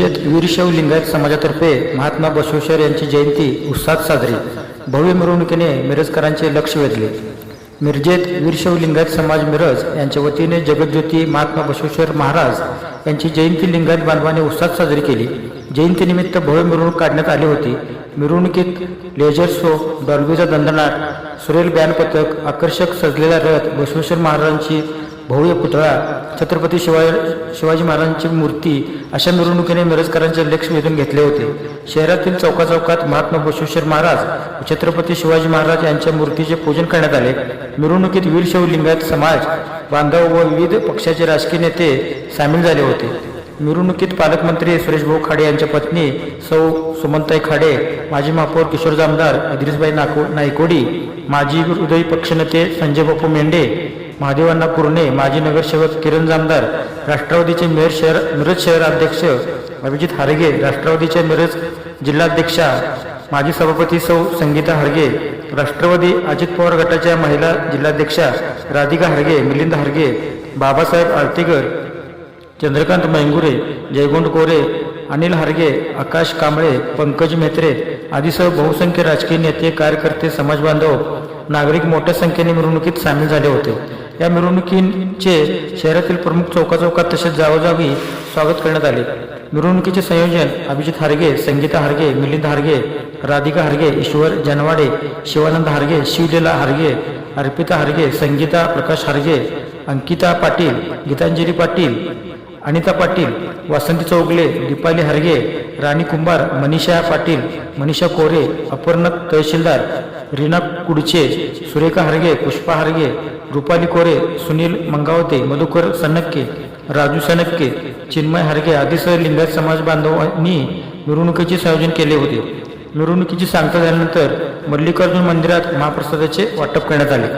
वीरशैव लिंगायत समाजातर्फे महात्मा बसवेश्वर यांची जयंती उत्साहात साजरी. भव्य मिरवणुकीने मिरजकरांचे लक्ष वेधले. मिरजेत वीरशैव लिंगायत समाज मिरज यांच्या वतीने जगज्योती महात्मा बसवेश्वर महाराज यांची जयंती लिंगायत बांधवाने उत्साहात साजरी केली. जयंतीनिमित्त भव्य मिरवणूक काढण्यात आली होती. मिरवणुकीत लेझर शो डॉल्बीचा दंडनाट सुरेल बॅन पथक आकर्षक सजलेला रथ बसवेश्वर महाराजांची भव्य पुतळा छत्रपती शिवाय शिवाजी महाराजांची मूर्ती अशा मिरवणुकीने मिरजकरांचे लक्ष वेधून घेतले होते. शहरातील चौकाचौकात महात्मा बसवेश्वर महाराज व छत्रपती शिवाजी महाराज यांच्या मूर्तीचे पूजन करण्यात आले. मिरवणुकीत वीरशैव लिंगायत समाज बांधव व विविध पक्षाचे राजकीय नेते सामील झाले होते. मिरवणुकीत पालकमंत्री सुरेशभाऊ खाडे यांच्या पत्नी सौ सुमनताई खाडे माजी महापौर किशोर जामदार इद्रिसबाई नाको नायकोडी माजी हृदय पक्षनेते संजय बापू मेंढे महादेवांना कुर्णे माजी नगरसेवक किरण जामदार राष्ट्रवादीचे मेयर शहर मिरज शहर अध्यक्ष अभिजित हारगे राष्ट्रवादीचे मिरज जिल्हाध्यक्षा माजी सभापती सौ संगीता हरगे राष्ट्रवादी अजित पवार गटाच्या महिला जिल्हाध्यक्षा राधिका हरगे मिलिंद हरगे बाबासाहेब आळतेकर चंद्रकांत मैंगुरे जयगोंड कोरे अनिल हरगे आकाश कांबळे पंकज मेत्रे आदीसह बहुसंख्य राजकीय नेते कार्यकर्ते समाजबांधव नागरिक मोठ्या संख्येने मिरवणुकीत सामील झाले होते. या मिरवणुकींचे शहरातील प्रमुख चौकाचौकात तसेच जागोजागी स्वागत करण्यात आले. मिरवणुकीचे संयोजन अभिजित हारगे संगीता हारगे मिलिंद हारगे राधिका हारगे ईश्वर जनवाडे शिवानंद हारगे शिवलीला हारगे अर्पिता हारगे संगीता प्रकाश हारगे अंकिता पाटील गीतांजली पाटील अनिता पाटील वासंती चौगले दीपाली हरगे राणी कुंभार मनीषा पाटील मनीषा कोरे अपर्णा तहसीलदार रीना कुडचे सुरेखा हरगे पुष्पा हरगे रुपाली कोरे सुनील मंगावते मधुकर सनक्के राजू सनक्के चिन्मय हरगे आदीसह लिंगायत समाज बांधवांनी मिरवणुकीचे संयोजन केले होते. मिरवणुकीची सांगता झाल्यानंतर मल्लिकार्जुन मंदिरात महाप्रसादाचे वाटप करण्यात आले.